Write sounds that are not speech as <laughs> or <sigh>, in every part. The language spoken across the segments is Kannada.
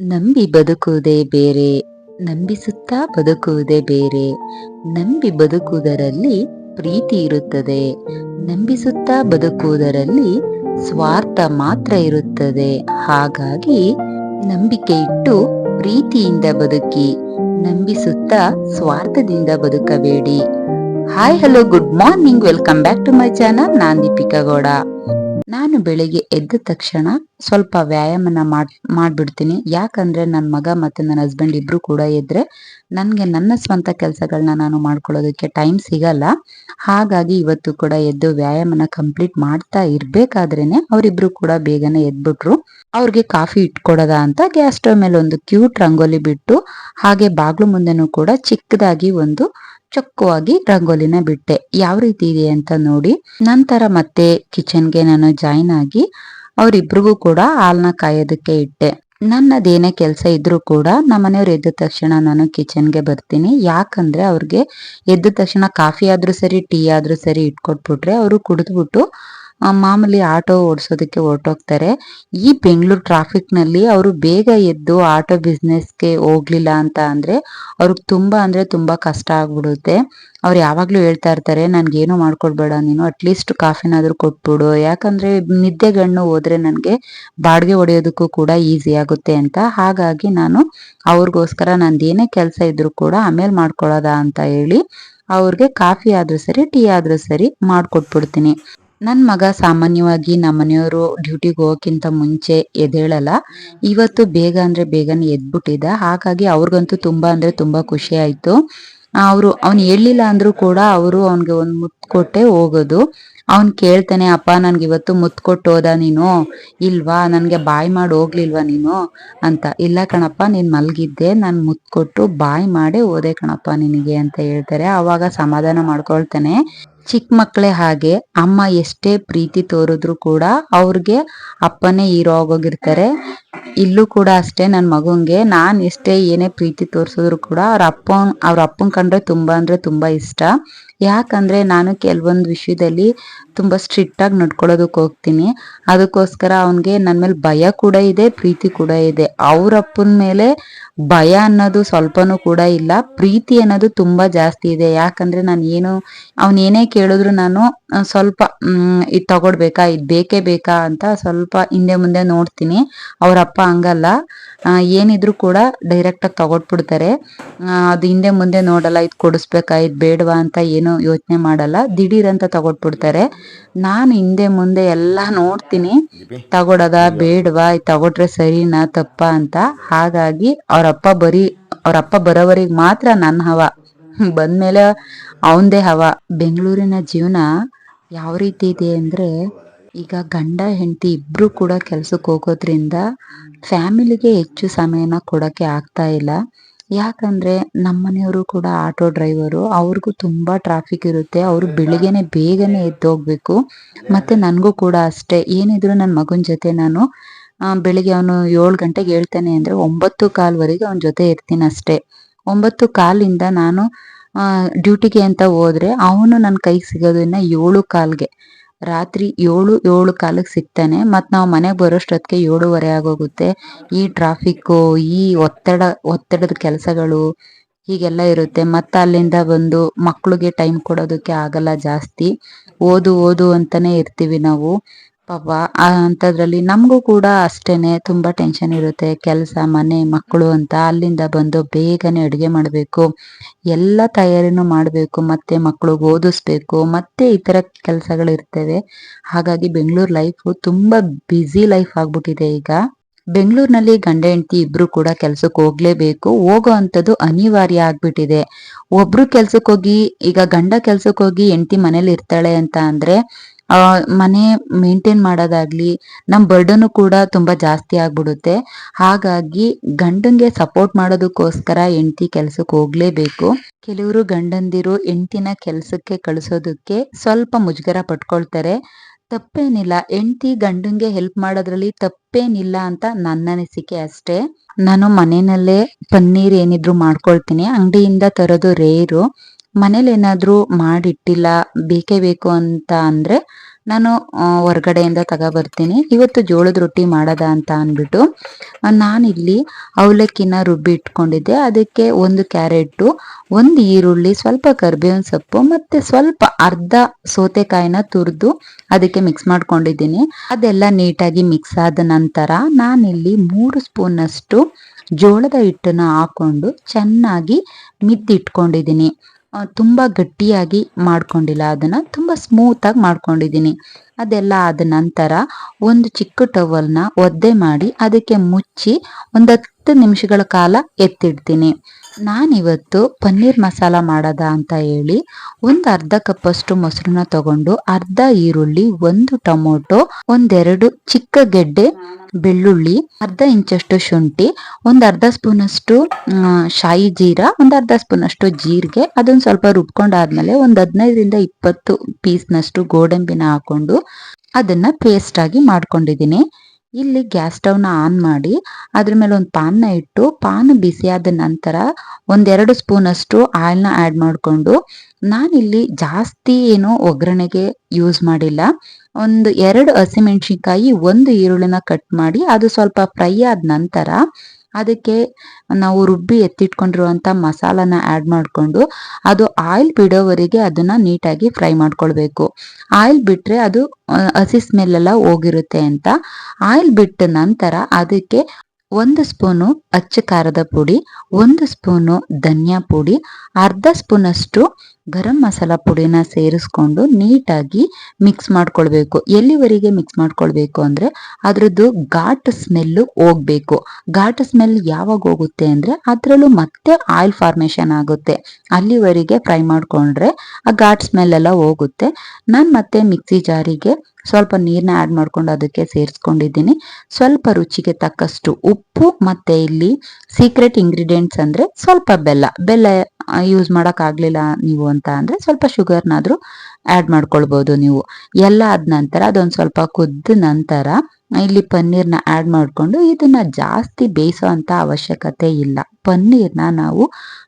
ನಂಬಿ ಬದುಕುವುದೇ ಬೇರೆ, ನಂಬಿಸುತ್ತಾ ಬದುಕುವುದೇ ಬೇರೆ. ನಂಬಿ ಬದುಕುವುದರಲ್ಲಿ ಪ್ರೀತಿ ಇರುತ್ತದೆ. ನಂಬಿಸುತ್ತಾ ಬದುಕುವುದರಲ್ಲಿ ಸ್ವಾರ್ಥ ಮಾತ್ರ ಇರುತ್ತದೆ. ಹಾಗಾಗಿ ನಂಬಿಕೆ ಇಟ್ಟು ಪ್ರೀತಿಯಿಂದ ಬದುಕಿ, ನಂಬಿಸುತ್ತಾ ಸ್ವಾರ್ಥದಿಂದ ಬದುಕಬೇಡಿ. Hi hello good morning welcome back to my channel ನಾನ್ ದೀಪಿಕಾ ಗೌಡ. ನಾನು ಬೆಳಿಗ್ಗೆ ಎದ್ದ ತಕ್ಷಣ ಸ್ವಲ್ಪ ವ್ಯಾಯಾಮನ ಮಾಡ್, ಮಾಡ್ಬಿಡ್ತೀನಿ. ಯಾಕಂದ್ರೆ ನನ್ನ ಮಗ ಮತ್ತು ನನ್ನ ಹಸ್ಬೆಂಡ್ ಇಬ್ರು ಕೂಡ ಇದ್ರೆ ನನಗೆ ನನ್ನ ಸ್ವಂತ ಕೆಲಸಗಳನ್ನ ನಾನು ಮಾಡ್ಕೊಳ್ಳೋದಕ್ಕೆ ಟೈಮ್ ಸಿಗಲ್ಲ. ಹಾಗಾಗಿ ಇವತ್ತು ಕೂಡ ಎದ್ದು ವ್ಯಾಯಾಮನ ಕಂಪ್ಲೀಟ್ ಮಾಡ್ತಾ ಇರ್ಬೇಕಾದ್ರೇನೆ ಅವರಿಬ್ರು ಕೂಡ ಬೇಗನೆ ಎದ್ಬಿಟ್ರು. ಅವ್ರಿಗೆ ಕಾಫಿ ಇಟ್ಕೊಡೋದ ಅಂತ ಗ್ಯಾಸ್ ಸ್ಟವ್ ಮೇಲೆ ಒಂದು ಕ್ಯೂಟ್ ರಂಗೋಲಿ ಬಿಟ್ಟು ಹಾಗೆ ಬಾಗ್ಲು ಮುಂದೆನೂ ಕೂಡ ಚಿಕ್ಕದಾಗಿ ಒಂದು ಚೊಕ್ಕವಾಗಿ ರಂಗೋಲಿನ ಬಿಟ್ಟೆ. ಯಾವ ರೀತಿ ಇದೆ ಅಂತ ನೋಡಿ. ನಂತರ ಮತ್ತೆ ಕಿಚನ್ಗೆ ನಾನು ಜಾಯಿನ್ ಆಗಿ ಅವರಿಬ್ರಿಗೂ ಕೂಡ ಹಾಲ್ನ ಕಾಯೋದಕ್ಕೆ ಇಟ್ಟೆ. ನನ್ನದೇನೇ ಕೆಲಸ ಇದ್ರೂ ಕೂಡ ನಮ್ಮನೆಯವ್ರು ಎದ್ದ ತಕ್ಷಣ ನಾನು ಕಿಚನ್ಗೆ ಬರ್ತೀನಿ. ಯಾಕಂದ್ರೆ ಅವ್ರಿಗೆ ಎದ್ದ ತಕ್ಷಣ ಕಾಫಿ ಆದ್ರೂ ಸರಿ, ಟೀ ಆದ್ರೂ ಸರಿ ಇಟ್ಕೊಟ್ಬಿಟ್ರೆ ಅವರು ಕುಡಿದ್ಬಿಟ್ಟು ಮಾಮೂಲಿ ಆಟೋ ಓಡಿಸೋದಕ್ಕೆ ಹೊರಟೋಗ್ತಾರೆ. ಈ ಬೆಂಗಳೂರು ಟ್ರಾಫಿಕ್ನಲ್ಲಿ ಅವರು ಬೇಗ ಎದ್ದು ಆಟೋ ಬಿಸ್ನೆಸ್ಗೆ ಹೋಗ್ಲಿಲ್ಲ ಅಂತ ಅಂದ್ರೆ ಅವ್ರಿಗೆ ತುಂಬಾ ಅಂದ್ರೆ ತುಂಬಾ ಕಷ್ಟ ಆಗ್ಬಿಡುತ್ತೆ. ಅವ್ರು ಯಾವಾಗ್ಲೂ ಹೇಳ್ತಾ ಇರ್ತಾರೆ, ನನ್ಗೇನು ಮಾಡ್ಕೊಡ್ಬೇಡ, ನೀನು ಅಟ್ಲೀಸ್ಟ್ ಕಾಫಿನಾದ್ರೂ ಕೊಟ್ಬಿಡು. ಯಾಕಂದ್ರೆ ನಿದ್ದೆಗಣ್ಣು ಹೋದ್ರೆ ನನಗೆ ಬಾಡಿಗೆ ಹೊಡೆಯೋದಕ್ಕೂ ಕೂಡ ಈಸಿ ಆಗುತ್ತೆ ಅಂತ. ಹಾಗಾಗಿ ನಾನು ಅವ್ರಿಗೋಸ್ಕರ ನಂದೇನೇ ಕೆಲಸ ಇದ್ರು ಕೂಡ ಆಮೇಲೆ ಮಾಡ್ಕೊಳ್ಳೋದ ಅಂತ ಹೇಳಿ ಅವ್ರಿಗೆ ಕಾಫಿ ಆದ್ರೂ ಸರಿ, ಟೀ ಆದ್ರೂ ಸರಿ ಮಾಡ್ಕೊಟ್ಬಿಡ್ತೀನಿ. ನನ್ ಮಗ ಸಾಮಾನ್ಯವಾಗಿ ನಮ್ಮನೆಯವರು ಡ್ಯೂಟಿಗೆ ಹೋಗೋಕ್ಕಿಂತ ಮುಂಚೆ ಎದ್ದೇಳಲ್ಲ. ಇವತ್ತು ಬೇಗ ಅಂದ್ರೆ ಬೇಗನೆ ಎದ್ಬಿಟ್ಟಿದ್ದ. ಹಾಗಾಗಿ ಅವ್ರಿಗಂತೂ ತುಂಬ ಅಂದ್ರೆ ತುಂಬಾ ಖುಷಿ ಆಯ್ತು. ಅವರು ಅವ್ನು ಹೇಳಿಲ್ಲ ಅಂದರೂ ಕೂಡ ಅವರು ಅವನಿಗೆ ಒಂದು ಮುತ್ಕೊಟ್ಟೆ ಹೋಗೋದು. ಅವನು ಕೇಳ್ತಾನೆ, ಅಪ್ಪ, ನನ್ಗೆ ಇವತ್ತು ಮುದ್ದು ಕೊಟ್ಟು ಹೋದ ನೀನು? ಇಲ್ವಾ? ನನಗೆ ಬಾಯ್ ಮಾಡಿ ಹೋಗ್ಲಿಲ್ವಾ ನೀನು? ಅಂತ. ಇಲ್ಲ ಕಣಪ್ಪ, ನೀನು ಮಲಗಿದ್ದೆ. ನಾನು ಮುತ್ಕೊಟ್ಟು ಬಾಯ್ ಮಾಡಿ ಹೋದೆ ಕಣಪ್ಪ ನಿನಗೆ, ಅಂತ ಹೇಳ್ತಾರೆ. ಅವಾಗ ಸಮಾಧಾನ ಮಾಡ್ಕೊಳ್ತಾನೆ. ಚಿಕ್ಕ ಮಕ್ಕಳೇ ಹಾಗೆ ಅಮ್ಮ ಎಷ್ಟೇ ಪ್ರೀತಿ ತೋರಿದ್ರು ಕೂಡ ಅವ್ರಿಗೆ ಅಪ್ಪನೇ ಹೀರೋ ಆಗೋಗಿರ್ತಾರೆ. ಇಲ್ಲೂ ಕೂಡ ಅಷ್ಟೇ ನನ್ನ ಮಗುಂಗೆ ನಾನು ಎಷ್ಟೇ ಏನೇ ಪ್ರೀತಿ ತೋರಿಸಿದ್ರು ಕೂಡ ಅವ್ರ ಅಪ್ಪ ಅವ್ರ ಅಪ್ಪನ ಕಂಡ್ರೆ ತುಂಬ ಅಂದರೆ ತುಂಬಾ ಇಷ್ಟ. ಯಾಕಂದ್ರೆ ನಾನು ಕೆಲವೊಂದು ವಿಷಯದಲ್ಲಿ ತುಂಬಾ ಸ್ಟ್ರಿಕ್ಟ್ ಆಗಿ ನಡ್ಕೊಳ್ಳೋದಕ್ಕೆ ಹೋಗ್ತೀನಿ. ಅದಕ್ಕೋಸ್ಕರ ಅವನ್ಗೆ ನನ್ನ ಮೇಲೆ ಭಯ ಕೂಡ ಇದೆ, ಪ್ರೀತಿ ಕೂಡ ಇದೆ. ಅವ್ರ ಅಪ್ಪನ ಮೇಲೆ ಭಯ ಅನ್ನೋದು ಸ್ವಲ್ಪನೂ ಕೂಡ ಇಲ್ಲ. ಪ್ರೀತಿ ಅನ್ನೋದು ತುಂಬಾ ಜಾಸ್ತಿ ಇದೆ. ಯಾಕಂದ್ರೆ ನಾನು ಏನು, ಅವನ್ ಏನೇ ಕೇಳಿದ್ರು ನಾನು ಸ್ವಲ್ಪ ಇದು ತಗೊಡ್ಬೇಕಾ ಇದ್ ಬೇಕೇ ಬೇಕಾ ಅಂತ ಸ್ವಲ್ಪ ಹಿಂದೆ ಮುಂದೆ ನೋಡ್ತೀನಿ. ಅವ್ರ ಅಪ್ಪ ಹಂಗಲ್ಲ. ಏನಿದ್ರು ಕೂಡ ಡೈರೆಕ್ಟ್ ಆಗಿ ತಗೊಟ್ಬಿಡ್ತಾರೆ. ಅದು ಹಿಂದೆ ಮುಂದೆ ನೋಡಲ್ಲ ಇದು ಕೊಡಿಸ್ಬೇಕಾ ಇದು ಬೇಡವಾ ಅಂತ ಏನು ಯೋಚನೆ ಮಾಡಲ್ಲ. ದಿಢೀರ್ ಅಂತ ತಗೊಟ್ಬಿಡ್ತಾರೆ. ನಾನು ಹಿಂದೆ ಮುಂದೆ ಎಲ್ಲ ನೋಡ್ತೀನಿ. ತಗೊಡದ ಬೇಡವಾ ಇದು ತಗೊಟ್ರೆ ಸರಿನಾ ತಪ್ಪ ಅಂತ. ಹಾಗಾಗಿ ಅವರಪ್ಪ ಬರೀ ಅವ್ರಪ್ಪ ಬರೋವರಿಗೆ ಮಾತ್ರ ನನ್ನ ಹವ. <laughs> ಬಂದ್ಮೇಲೆ ಅವಂದೇ ಹವ. ಬೆಂಗಳೂರಿನ ಜೀವನ ಯಾವ ರೀತಿ ಇದೆ ಅಂದ್ರೆ ಈಗ ಗಂಡ, ಹೆಂಡತಿ ಇಬ್ರು ಕೂಡ ಕೆಲ್ಸಕ್ಕೆ ಹೋಗೋದ್ರಿಂದ ಫ್ಯಾಮಿಲಿಗೆ ಹೆಚ್ಚು ಸಮಯನ ಕೊಡಕ್ಕೆ ಆಗ್ತಾ ಇಲ್ಲ. ಯಾಕಂದ್ರೆ ನಮ್ಮನೆಯವರು ಕೂಡ ಆಟೋ ಡ್ರೈವರು, ಅವ್ರಿಗೂ ತುಂಬಾ ಟ್ರಾಫಿಕ್ ಇರುತ್ತೆ. ಅವರು ಬೆಳಿಗ್ಗೆನೆ ಬೇಗನೆ ಎದ್ದೋಗ್ಬೇಕು. ಮತ್ತೆ ನನ್ಗೂ ಕೂಡ ಅಷ್ಟೇ. ಏನಿದ್ರು ನನ್ನ ಮಗನ ಜೊತೆ ನಾನು ಬೆಳಿಗ್ಗೆ ಅವನು ಏಳು ಗಂಟೆಗೆ ಹೇಳ್ತಾನೆ ಅಂದ್ರೆ ಒಂಬತ್ತು ಕಾಲ್ವರೆಗೆ ಅವನ ಜೊತೆ ಇರ್ತೀನಿ ಅಷ್ಟೇ. ಒಂಬತ್ತು ಕಾಲಿಂದ ನಾನು ಡ್ಯೂಟಿಗೆ ಅಂತ ಹೋದ್ರೆ ಅವನು ನನ್ನ ಕೈಗೆ ಸಿಗೋದು ಇನ್ನ ಏಳು ಕಾಲ್ಗೆ. ರಾತ್ರಿ ಏಳು ಏಳು ಕಾಲಕ್ಕೆ ಸಿಗ್ತಾನೆ ಮತ್ ನಾವು ಮನೆಗೆ ಬರೋಷ್ಟೊತ್ತಿಗೆ ಏಳುವರೆ ಆಗೋಗುತ್ತೆ. ಈ ಟ್ರಾಫಿಕ್ಕು ಈ ಒತ್ತಡ, ಒತ್ತಡದ ಕೆಲಸಗಳು ಹೀಗೆಲ್ಲ ಇರುತ್ತೆ. ಮತ್ತೆ ಅಲ್ಲಿಂದ ಬಂದು ಮಕ್ಳಿಗೆ ಟೈಮ್ ಕೊಡೋದಕ್ಕೆ ಆಗಲ್ಲ ಜಾಸ್ತಿ. ಓದು ಓದು ಅಂತಾನೆ ಇರ್ತೀವಿ ನಾವು. ಪಾಪ ಅಂತದ್ರಲ್ಲಿ ನಮಗೂ ಕೂಡ ಅಷ್ಟೇನೆ ತುಂಬಾ ಟೆನ್ಷನ್ ಇರುತ್ತೆ. ಕೆಲಸ, ಮನೆ ಮಕ್ಕಳು ಅಂತ ಅಲ್ಲಿಂದ ಬಂದು ಬೇಗನೆ ಅಡುಗೆ ಮಾಡಬೇಕು. ಎಲ್ಲ ತಯಾರಿನೂ ಮಾಡಬೇಕು. ಮತ್ತೆ ಮಕ್ಕಳು ಓದಿಸ್ಬೇಕು. ಮತ್ತೆ ಈ ಕೆಲಸಗಳು ಇರ್ತವೆ. ಹಾಗಾಗಿ ಬೆಂಗಳೂರು ಲೈಫ್ ತುಂಬಾ ಬ್ಯುಸಿ ಲೈಫ್ ಆಗ್ಬಿಟ್ಟಿದೆ ಈಗ. ಬೆಂಗಳೂರಿನಲ್ಲಿ ಗಂಡ, ಹೆಂಡತಿ ಇಬ್ರು ಕೂಡ ಕೆಲ್ಸಕ್ಕೆ ಹೋಗ್ಲೇಬೇಕು. ಹೋಗೋ ಅಂಥದ್ದು ಅನಿವಾರ್ಯ ಆಗ್ಬಿಟ್ಟಿದೆ. ಒಬ್ರು ಕೆಲ್ಸಕ್ಕೆ ಹೋಗಿ, ಈಗ ಗಂಡ ಕೆಲ್ಸಕ್ಕೆ ಹೋಗಿ ಹೆಂಡತಿ ಮನೇಲಿ ಇರ್ತಾಳೆ ಅಂತ ಅಂದ್ರೆ ಆ, ಮನೆ ಮೇಂಟೈನ್ ಮಾಡೋದಾಗ್ಲಿ ನಮ್ ಬರ್ಡನು ಕೂಡ ತುಂಬಾ ಜಾಸ್ತಿ ಆಗ್ಬಿಡುತ್ತೆ. ಹಾಗಾಗಿ ಗಂಡನ್ಗೆ ಸಪೋರ್ಟ್ ಮಾಡೋದಕ್ಕೋಸ್ಕರ ಹೆಂಡತಿ ಕೆಲ್ಸಕ್ಕೆ ಹೋಗ್ಲೇಬೇಕು. ಕೆಲವರು ಗಂಡಂದಿರು ಹೆಂಡತಿನ ಕೆಲ್ಸಕ್ಕೆ ಕಳಿಸೋದಕ್ಕೆ ಸ್ವಲ್ಪ ಮುಜುಗರ ಪಟ್ಕೊಳ್ತಾರೆ. ತಪ್ಪೇನಿಲ್ಲ, ಹೆಂಡತಿ ಗಂಡಂಗೆ ಹೆಲ್ಪ್ ಮಾಡೋದ್ರಲ್ಲಿ ತಪ್ಪೇನಿಲ್ಲ ಅಂತ ನನ್ನ ಅನಿಸಿಕೆ ಅಷ್ಟೇ. ನಾನು ಮನೆಯಲ್ಲೇ ಪನ್ನೀರ್ ಏನಿದ್ರು ಮಾಡ್ಕೊಳ್ತೀನಿ, ಅಂಗಡಿಯಿಂದ ತರೋದು ರೇರು. ಮನೇಲಿ ಏನಾದ್ರೂ ಮಾಡಿಟ್ಟಿಲ್ಲ, ಬೇಕೇ ಬೇಕು ಅಂತ ಅಂದ್ರೆ ನಾನು ಹೊರ್ಗಡೆಯಿಂದ ತಗೊಬರ್ತೀನಿ. ಇವತ್ತು ಜೋಳದ ರೊಟ್ಟಿ ಮಾಡದ ಅಂತ ಅಂದ್ಬಿಟ್ಟು ನಾನಿಲ್ಲಿ ಅವಲಕ್ಕಿನ ರುಬ್ಬಿ ಇಟ್ಕೊಂಡಿದ್ದೆ. ಅದಕ್ಕೆ ಒಂದು ಕ್ಯಾರೆಟು, ಒಂದು ಈರುಳ್ಳಿ, ಸ್ವಲ್ಪ ಕರಿಬೇವಿನ ಸೊಪ್ಪು ಮತ್ತೆ ಸ್ವಲ್ಪ ಅರ್ಧ ಸೌತೆಕಾಯಿನ ತುರಿದು ಅದಕ್ಕೆ ಮಿಕ್ಸ್ ಮಾಡ್ಕೊಂಡಿದ್ದೀನಿ. ಅದೆಲ್ಲ ನೀಟಾಗಿ ಮಿಕ್ಸ್ ಆದ ನಂತರ ನಾನಿಲ್ಲಿ ಮೂರು ಸ್ಪೂನ್ ಅಷ್ಟು ಜೋಳದ ಹಿಟ್ಟನ್ನು ಹಾಕೊಂಡು ಚೆನ್ನಾಗಿ ಮಿದ್ದಿಟ್ಕೊಂಡಿದ್ದೀನಿ. ತುಂಬಾ ಗಟ್ಟಿಯಾಗಿ ಮಾಡ್ಕೊಂಡಿಲ್ಲ. ಅದನ್ನ ತುಂಬಾ ಸ್ಮೂತ್ ಆಗಿ ಮಾಡ್ಕೊಂಡಿದ್ದೀನಿ. ಅದೆಲ್ಲ ಆದ ನಂತರ ಒಂದು ಚಿಕ್ಕ ಟವಲ್ನ ಒದ್ದೆ ಮಾಡಿ ಅದಕ್ಕೆ ಮುಚ್ಚಿ ಒಂದು ಹತ್ತು ನಿಮಿಷಗಳ ಕಾಲ ಎತ್ತಿಡ್ತೀನಿ. ನಾನಿವತ್ತು ಪನ್ನೀರ್ ಮಸಾಲ ಮಾಡದ ಅಂತ ಹೇಳಿ ಒಂದು ಅರ್ಧ ಕಪ್ಪಷ್ಟು ಮೊಸರನ್ನ ತಗೊಂಡು ಅರ್ಧ ಈರುಳ್ಳಿ, ಒಂದು ಟೊಮೊಟೊ, ಒಂದೆರಡು ಚಿಕ್ಕ ಗೆಡ್ಡೆ ಬೆಳ್ಳುಳ್ಳಿ, ಅರ್ಧ ಇಂಚಷ್ಟು ಶುಂಠಿ, ಒಂದ್ ಅರ್ಧ ಸ್ಪೂನ್ ಅಷ್ಟು ಶಾಯಿ ಜೀರಾ, ಒಂದ್ ಅರ್ಧ ಸ್ಪೂನ್ ಅಷ್ಟು ಜೀರಿಗೆ ಅದನ್ನ ಸ್ವಲ್ಪ ರುಬ್ಕೊಂಡಾದ್ಮೇಲೆ ಒಂದ್ ಹದಿನೈದರಿಂದ ಇಪ್ಪತ್ತು ಪೀಸ್ನಷ್ಟು ಗೋಡಂಬಿನ ಹಾಕೊಂಡು ಅದನ್ನ ಪೇಸ್ಟ್ ಆಗಿ ಮಾಡ್ಕೊಂಡಿದ್ದೀನಿ. ಇಲ್ಲಿ ಗ್ಯಾಸ್ ಸ್ಟವ್ನ ಆನ್ ಮಾಡಿ ಅದ್ರ ಮೇಲೆ ಒಂದು ನ ಇಟ್ಟು ಪಾನ್ ಬಿಸಿಯಾದ ನಂತರ ಒಂದೆರಡು ಸ್ಪೂನ್ ಅಷ್ಟು ಆಯಿಲ್ನ ಆಡ್ ಮಾಡಿಕೊಂಡು ನಾನಿಲ್ಲಿ ಜಾಸ್ತಿ ಏನು ಒಗ್ಗರಣೆಗೆ ಯೂಸ್ ಮಾಡಿಲ್ಲ. ಒಂದು ಎರಡು ಹಸಿಮೆಣಸಿನ್ಕಾಯಿ ಒಂದು ಈರುಳ್ಳಿನ ಕಟ್ ಮಾಡಿ, ಅದು ಸ್ವಲ್ಪ ಫ್ರೈ ಆದ ನಂತರ ಅದಕ್ಕೆ ನಾವು ರುಬ್ಬಿ ಎತ್ತಿಟ್ಕೊಂಡಿರುವಂತ ಮಸಾಲಾನ ಆ್ಯಡ್ ಮಾಡಿಕೊಂಡು ಅದು ಆಯಿಲ್ ಬಿಡೋವರೆಗೆ ಅದನ್ನ ನೀಟಾಗಿ ಫ್ರೈ ಮಾಡ್ಕೊಳ್ಬೇಕು. ಆಯಿಲ್ ಬಿಟ್ಟರೆ ಅದು ಹಸಿ ಸ್ಮೆಲ್ ಎಲ್ಲ ಹೋಗಿರುತ್ತೆ ಅಂತ. ಆಯಿಲ್ ಬಿಟ್ಟ ನಂತರ ಅದಕ್ಕೆ ಒಂದು ಸ್ಪೂನು ಅಚ್ಚ ಖಾರದ ಪುಡಿ, ಒಂದು ಸ್ಪೂನು ಧನಿಯಾ ಪುಡಿ, ಅರ್ಧ ಸ್ಪೂನ್ ಅಷ್ಟು ಗರಂ ಮಸಾಲ ಪುಡಿನ ಸೇರಿಸ್ಕೊಂಡು ನೀಟಾಗಿ ಮಿಕ್ಸ್ ಮಾಡ್ಕೊಳ್ಬೇಕು. ಎಲ್ಲಿವರೆಗೆ ಮಿಕ್ಸ್ ಮಾಡ್ಕೊಳ್ಬೇಕು ಅಂದ್ರೆ ಅದರದ್ದು ಘಾಟ್ ಸ್ಮೆಲ್ಲು ಹೋಗ್ಬೇಕು. ಘಾಟ್ ಸ್ಮೆಲ್ ಯಾವಾಗ ಹೋಗುತ್ತೆ ಅಂದ್ರೆ ಅದರಲ್ಲೂ ಮತ್ತೆ ಆಯಿಲ್ ಫಾರ್ಮೇಷನ್ ಆಗುತ್ತೆ. ಅಲ್ಲಿವರೆಗೆ ಫ್ರೈ ಮಾಡ್ಕೊಂಡ್ರೆ ಆ ಘಾಟ್ ಸ್ಮೆಲ್ ಎಲ್ಲ ಹೋಗುತ್ತೆ. ನಾನು ಮತ್ತೆ ಮಿಕ್ಸಿ ಜಾರಿಗೆ ಸ್ವಲ್ಪ ನೀರನ್ನ ಆ್ಯಡ್ ಮಾಡ್ಕೊಂಡು ಅದಕ್ಕೆ ಸೇರಿಸ್ಕೊಂಡಿದ್ದೀನಿ. ಸ್ವಲ್ಪ ರುಚಿಗೆ ತಕ್ಕಷ್ಟು ಉಪ್ಪು ಮತ್ತೆ ಇಲ್ಲಿ ಸೀಕ್ರೆಟ್ ಇಂಗ್ರೀಡಿಯೆಂಟ್ಸ್ ಅಂದ್ರೆ ಸ್ವಲ್ಪ ಬೆಲ್ಲ. ಬೆಲ್ಲ ಯೂಸ್ ಮಾಡೋಕ್ಕಾಗಲಿಲ್ಲ ನೀವು ಅಂತ ಅಂದ್ರೆ ಸ್ವಲ್ಪ ಶುಗರ್ನಾದ್ರೂ ಆ್ಯಡ್ ಮಾಡ್ಕೊಳ್ಬೋದು ನೀವು. ಎಲ್ಲ ಆದ ನಂತರ ಅದೊಂದು ಸ್ವಲ್ಪ ಕುದ್ದ ನಂತರ ಇಲ್ಲಿ ಪನ್ನೀರ್ನ ಆ್ಯಡ್ ಮಾಡಿಕೊಂಡು ಇದನ್ನ ಜಾಸ್ತಿ ಬೇಯಿಸೋ ಅಂತ ಅವಶ್ಯಕತೆ ಇಲ್ಲ. ಪನ್ನೀರ್ನ ನಾವು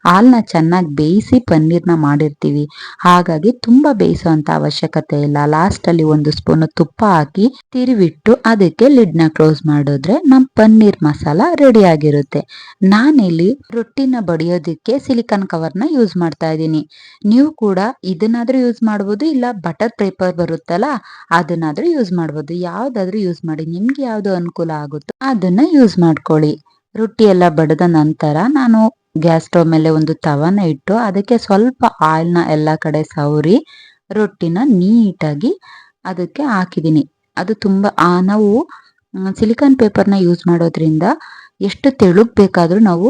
ಹಾಲ್ನ ಚೆನ್ನಾಗಿ ಬೇಯಿಸಿ ಪನ್ನೀರ್ನ ಮಾಡಿರ್ತೀವಿ. ಹಾಗಾಗಿ ತುಂಬಾ ಬೇಯಿಸೋ ಅವಶ್ಯಕತೆ ಇಲ್ಲ. ಲಾಸ್ಟಲ್ಲಿ ಒಂದು ಸ್ಪೂನ್ ತುಪ್ಪ ಹಾಕಿ ತಿರುವಿಟ್ಟು ಅದಕ್ಕೆ ಲಿಡ್ನ ಕ್ಲೋಸ್ ಮಾಡಿದ್ರೆ ನಮ್ ಪನ್ನೀರ್ ಮಸಾಲ ರೆಡಿ ಆಗಿರುತ್ತೆ. ನಾನಿಲ್ಲಿ ರೊಟ್ಟಿನ ಬಡಿಯೋದಕ್ಕೆ ಸಿಲಿಕಾನ್ ಕವರ್ನ ಯೂಸ್ ಮಾಡ್ತಾ ಇದ್ದೀನಿ. ನೀವು ಕೂಡ ಇದನ್ನಾದ್ರೂ ಯೂಸ್ ಮಾಡ್ಬೋದು, ಇಲ್ಲ ಬಟರ್ ಪೇಪರ್ ಬರುತ್ತಲ್ಲ, ಅದನ್ನಾದ್ರೂ ಯೂಸ್ ಮಾಡ್ಬೋದು. ಯಾವ್ದಾದ್ರೂ ಯೂಸ್ ಮಾಡಿ. ನಿಮ್ಗೆ ಯಾವ್ದು ಅನುಕೂಲ ಆಗುತ್ತೋ ಅದನ್ನ ಯೂಸ್ ಮಾಡ್ಕೊಳ್ಳಿ. ರೊಟ್ಟಿ ಎಲ್ಲ ಬಡದ ನಂತರ ನಾನು ಗ್ಯಾಸ್ ಸ್ಟವ್ ಮೇಲೆ ಒಂದು ತವನ ಇಟ್ಟು ಅದಕ್ಕೆ ಸ್ವಲ್ಪ ಆಯಿಲ್ನ ಎಲ್ಲ ಕಡೆ ಸವರಿ ರೊಟ್ಟಿನ ನೀಟಾಗಿ ಅದಕ್ಕೆ ಹಾಕಿದ್ದೀನಿ. ಅದು ತುಂಬ ನಾವು ಸಿಲಿಕಾನ್ ಪೇಪರ್ನ ಯೂಸ್ ಮಾಡೋದ್ರಿಂದ ಎಷ್ಟು ತೆಳುಗ್ ಬೇಕಾದರೂ ನಾವು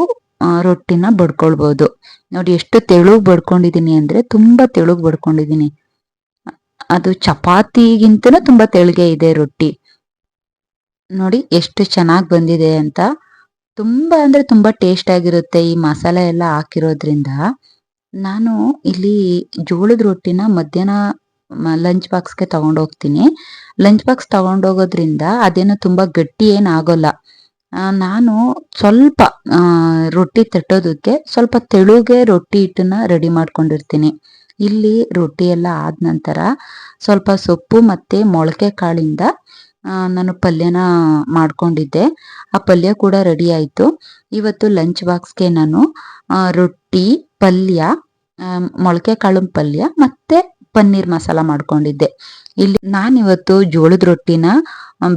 ರೊಟ್ಟಿನ ಬಡ್ಕೊಳ್ಬೋದು. ನೋಡಿ, ಎಷ್ಟು ತೆಳುಗ್ ಬಡ್ಕೊಂಡಿದ್ದೀನಿ ಅಂದರೆ ತುಂಬ ತೆಳುಗ್ ಬಡ್ಕೊಂಡಿದ್ದೀನಿ. ಅದು ಚಪಾತಿಗಿಂತನೂ ತುಂಬ ತೆಳುಗೆ ಇದೆ ರೊಟ್ಟಿ. ನೋಡಿ, ಎಷ್ಟು ಚೆನ್ನಾಗಿ ಬಂದಿದೆ ಅಂತ. ತುಂಬಾ ಅಂದ್ರೆ ತುಂಬಾ ಟೇಸ್ಟ್ ಆಗಿರುತ್ತೆ ಈ ಮಸಾಲೆ ಎಲ್ಲ ಹಾಕಿರೋದ್ರಿಂದ. ನಾನು ಇಲ್ಲಿ ಜೋಳದ ರೊಟ್ಟಿನ ಮಧ್ಯಾಹ್ನ ಲಂಚ್ ಬಾಕ್ಸ್ಗೆ ತಗೊಂಡೋಗ್ತೀನಿ. ಲಂಚ್ ಬಾಕ್ಸ್ ತಗೊಂಡೋಗೋದ್ರಿಂದ ಅದೇನು ತುಂಬಾ ಗಟ್ಟಿ ಏನ್ ಆಗೋಲ್ಲ. ನಾನು ಸ್ವಲ್ಪ ರೊಟ್ಟಿ ತಟ್ಟೋದಕ್ಕೆ ಸ್ವಲ್ಪ ತೆಳುಗೆ ರೊಟ್ಟಿ ಹಿಟ್ಟನ್ನ ರೆಡಿ ಮಾಡ್ಕೊಂಡಿರ್ತೀನಿ. ಇಲ್ಲಿ ರೊಟ್ಟಿ ಎಲ್ಲ ಆದ ನಂತರ ಸ್ವಲ್ಪ ಸೊಪ್ಪು ಮತ್ತೆ ಮೊಳಕೆ ಕಾಳಿಂದ ನಾನು ಪಲ್ಯನ ಮಾಡ್ಕೊಂಡಿದ್ದೆ. ಆ ಪಲ್ಯ ಕೂಡ ರೆಡಿ ಆಯ್ತು. ಇವತ್ತು ಲಂಚ್ ಬಾಕ್ಸ್ಗೆ ನಾನು ರೊಟ್ಟಿ, ಪಲ್ಯ ಮೊಳಕೆ ಕಾಳು ಪಲ್ಯ ಮತ್ತೆ ಪನ್ನೀರ್ ಮಸಾಲ ಮಾಡ್ಕೊಂಡಿದ್ದೆ. ಇಲ್ಲಿ ನಾನಿವತ್ತು ಜೋಳದ ರೊಟ್ಟಿನ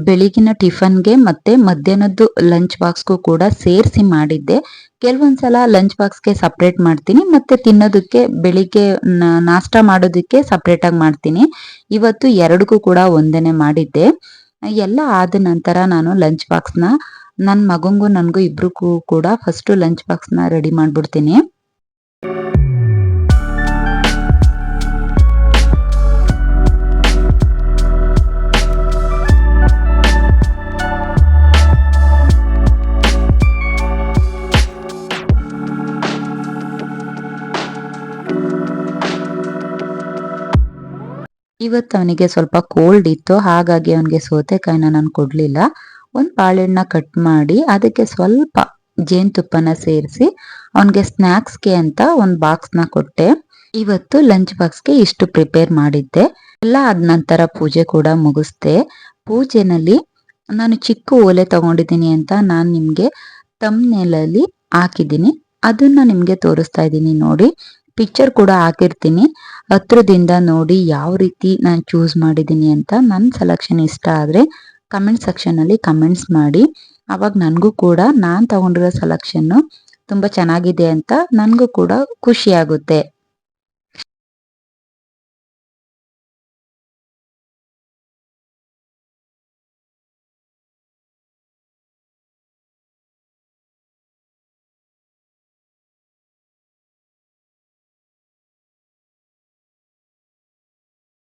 ಬೆಳಗಿನ ಟಿಫನ್ಗೆ ಮತ್ತೆ ಮಧ್ಯಾಹ್ನದ್ದು ಲಂಚ್ ಬಾಕ್ಸ್ಗೂ ಕೂಡ ಸೇರಿಸಿ ಮಾಡಿದ್ದೆ. ಕೆಲವೊಂದ್ಸಲ ಲಂಚ್ ಬಾಕ್ಸ್ಗೆ ಸಪ್ರೇಟ್ ಮಾಡ್ತೀನಿ ಮತ್ತೆ ತಿನ್ನೋದಕ್ಕೆ ಬೆಳಿಗ್ಗೆ ನಾಷ್ಟ ಮಾಡೋದಕ್ಕೆ ಸಪ್ರೇಟಾಗಿ ಮಾಡ್ತೀನಿ. ಇವತ್ತು ಎರಡಕ್ಕೂ ಕೂಡ ಒಂದೇನೆ ಮಾಡಿದ್ದೆ. ಎಲ್ಲ ಆದ ನಂತರ ನಾನು ಲಂಚ್ ಬಾಕ್ಸ್ನ ನನ್ನ ಮಗಂಗೂ ನನಗೂ ಇಬ್ರಿಗೂ ಕೂಡ ಫಸ್ಟ್ ಲಂಚ್ ಬಾಕ್ಸ್ನ ರೆಡಿ ಮಾಡ್ಬಿಡ್ತೀನಿ. ಇವತ್ತು ಅವನಿಗೆ ಸ್ವಲ್ಪ ಕೋಲ್ಡ್ ಇತ್ತು, ಹಾಗಾಗಿ ಅವನಿಗೆ ಸೌತೆಕಾಯಿನ ನಾನು ಕೊಡ್ಲಿಲ್ಲ. ಒಂದು ಬಾಳೆಹಣ್ಣ ಕಟ್ ಮಾಡಿ, ಅದಕ್ಕೆ ಸ್ವಲ್ಪ ಜೇನುತುಪ್ಪನ ಸೇರಿಸಿ, ಅವನಿಗೆ ಸ್ನ್ಯಾಕ್ಸ್ಗೆ ಅಂತ ಒಂದು ಬಾಕ್ಸ್ನ ಕೊಟ್ಟೆ. ಇವತ್ತು ಲಂಚ್ ಬಾಕ್ಸ್ಗೆ ಇಷ್ಟು ಪ್ರಿಪೇರ್ ಮಾಡಿದ್ದೆ. ಎಲ್ಲ ಆದ ನಂತರ ಪೂಜೆ ಕೂಡ ಮುಗಿಸ್ದೆ. ಪೂಜೆನಲ್ಲಿ ನಾನು ಚಿಕ್ಕ ಓಲೆ ತಗೊಂಡಿದ್ದೀನಿ ಅಂತ ನಾನು ನಿಮಗೆ ತಮ್ನೆಲಲ್ಲಿ ಹಾಕಿದ್ದೀನಿ. ಅದನ್ನ ನಿಮಗೆ ತೋರಿಸ್ತಾ ಇದ್ದೀನಿ ನೋಡಿ. ಪಿಕ್ಚರ್ ಕೂಡ ಹಾಕಿರ್ತೀನಿ. ಹತ್ರದಿಂದ ನೋಡಿ ಯಾವ ರೀತಿ ನಾನು ಚೂಸ್ ಮಾಡಿದ್ದೀನಿ ಅಂತ ನನ್ನ ಸೆಲೆಕ್ಷನ್ ಇಷ್ಟ ಆದರೆ ಕಮೆಂಟ್ ಸೆಕ್ಷನಲ್ಲಿ ಕಮೆಂಟ್ಸ್ ಮಾಡಿ. ಅವಾಗ ನನಗೂ ಕೂಡ ನಾನು ತಗೊಂಡಿರೋ ಸೆಲೆಕ್ಷನ್ನು ತುಂಬ ಚೆನ್ನಾಗಿದೆ ಅಂತ ನನಗೂ ಕೂಡ ಖುಷಿ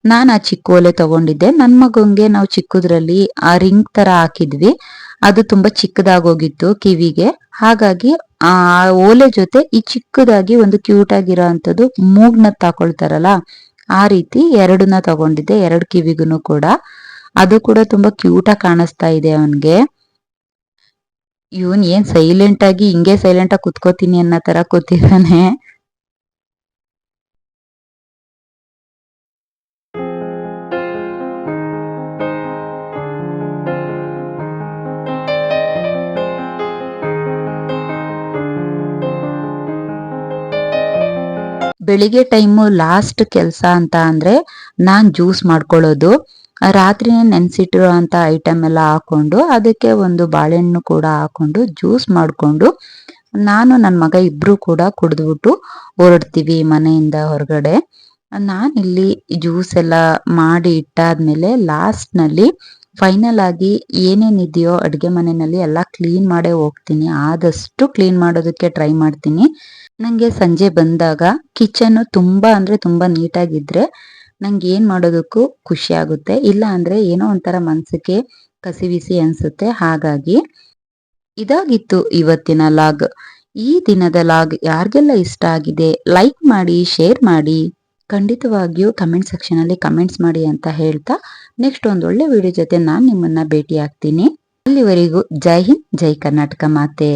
ನಾನು ಆ ಚಿಕ್ಕ ಓಲೆ ತಗೊಂಡಿದ್ದೆ. ನನ್ನ ಮಗಂಗೆ ನಾವು ಚಿಕ್ಕದ್ರಲ್ಲಿ ಆ ರಿಂಗ್ ತರ ಹಾಕಿದ್ವಿ. ಅದು ತುಂಬಾ ಚಿಕ್ಕದಾಗೋಗಿತ್ತು ಕಿವಿಗೆ. ಹಾಗಾಗಿ ಆ ಓಲೆ ಜೊತೆ ಈ ಚಿಕ್ಕದಾಗಿ ಒಂದು ಕ್ಯೂಟ್ ಆಗಿರೋ ಅಂತದ್ದು ಮೂಗ್ನ ತಾಕೊಳ್ತಾರಲ್ಲ, ಆ ರೀತಿ ಎರಡನ್ನ ತಗೊಂಡಿದ್ದೆ, ಎರಡು ಕಿವಿಗೂ ಕೂಡ. ಅದು ಕೂಡ ತುಂಬಾ ಕ್ಯೂಟ್ ಆಗಿ ಕಾಣಿಸ್ತಾ ಇದೆ ಅವನ್ಗೆ. ಇವನ್ ಏನ್ ಸೈಲೆಂಟ್ ಆಗಿ ಹಿಂಗೆ ಸೈಲೆಂಟ್ ಆಗಿ ಕುತ್ಕೋತೀನಿ ಅನ್ನೋ ತರ ಕೂತಿದ್ದಾನೆ. ಬೆಳಿಗ್ಗೆ ಟೈಮು ಲಾಸ್ಟ್ ಕೆಲಸ ಅಂತ ಅಂದರೆ ನಾನು ಜ್ಯೂಸ್ ಮಾಡ್ಕೊಳ್ಳೋದು ರಾತ್ರಿ ನೆನೆಸಿಟ್ಟಿರೋ ಅಂತ ಐಟಮ್ ಎಲ್ಲ ಹಾಕೊಂಡು ಅದಕ್ಕೆ ಒಂದು ಬಾಳೆಹಣ್ಣು ಕೂಡ ಹಾಕೊಂಡು ಜ್ಯೂಸ್ ಮಾಡಿಕೊಂಡು ನಾನು ನನ್ನ ಮಗ ಇಬ್ರು ಕೂಡ ಕುಡಿದ್ಬಿಟ್ಟು ಹೊರಡ್ತೀವಿ ಮನೆಯಿಂದ ಹೊರಗಡೆ. ನಾನಿಲ್ಲಿ ಜ್ಯೂಸ್ ಎಲ್ಲ ಮಾಡಿ ಇಟ್ಟಾದ್ಮೇಲೆ ಲಾಸ್ಟ್ನಲ್ಲಿ ಫೈನಲ್ ಆಗಿ ಏನೇನಿದೆಯೋ ಅಡುಗೆ ಮನೆಯಲ್ಲಿ ಎಲ್ಲ ಕ್ಲೀನ್ ಮಾಡೇ ಹೋಗ್ತೀನಿ. ಆದಷ್ಟು ಕ್ಲೀನ್ ಮಾಡೋದಕ್ಕೆ ಟ್ರೈ ಮಾಡ್ತೀನಿ. ನನಗೆ ಸಂಜೆ ಬಂದಾಗ ಕಿಚನ್ ತುಂಬಾ ಅಂದ್ರೆ ತುಂಬಾ ನೀಟಾಗಿದ್ರೆ ನಂಗೆ ಏನು ಮಾಡೋದಕ್ಕೂ ಖುಷಿ ಆಗುತ್ತೆ. ಇಲ್ಲ ಅಂದ್ರೆ ಏನೋ ಒಂಥರ ಮನ್ಸಿಗೆ ಕಸಿವಿಸಿ ಅನ್ಸುತ್ತೆ. ಹಾಗಾಗಿ ಇದಾಗಿತ್ತು ಇವತ್ತಿನ ಲಾಗ್. ಈ ದಿನದ ಲಾಗ್ ಯಾರಿಗೆಲ್ಲ ಇಷ್ಟ ಆಗಿದೆ ಲೈಕ್ ಮಾಡಿ ಶೇರ್ ಮಾಡಿ. ಖಂಡಿತವಾಗಿಯೂ ಕಮೆಂಟ್ ಸೆಕ್ಷನ್ ಅಲ್ಲಿ ಕಮೆಂಟ್ಸ್ ಮಾಡಿ ಅಂತ ಹೇಳ್ತಾ ನೆಕ್ಸ್ಟ್ ಒಂದು ಒಳ್ಳೆ ವಿಡಿಯೋ ಜೊತೆ ನಾನು ನಿಮ್ಮನ್ನ ಭೇಟಿ ಆಗ್ತೀನಿ ಅಲ್ಲಿವರೆಗೂ ಜೈ ಹಿಂದ್, ಜೈ ಕರ್ನಾಟಕ ಮಾತೆ.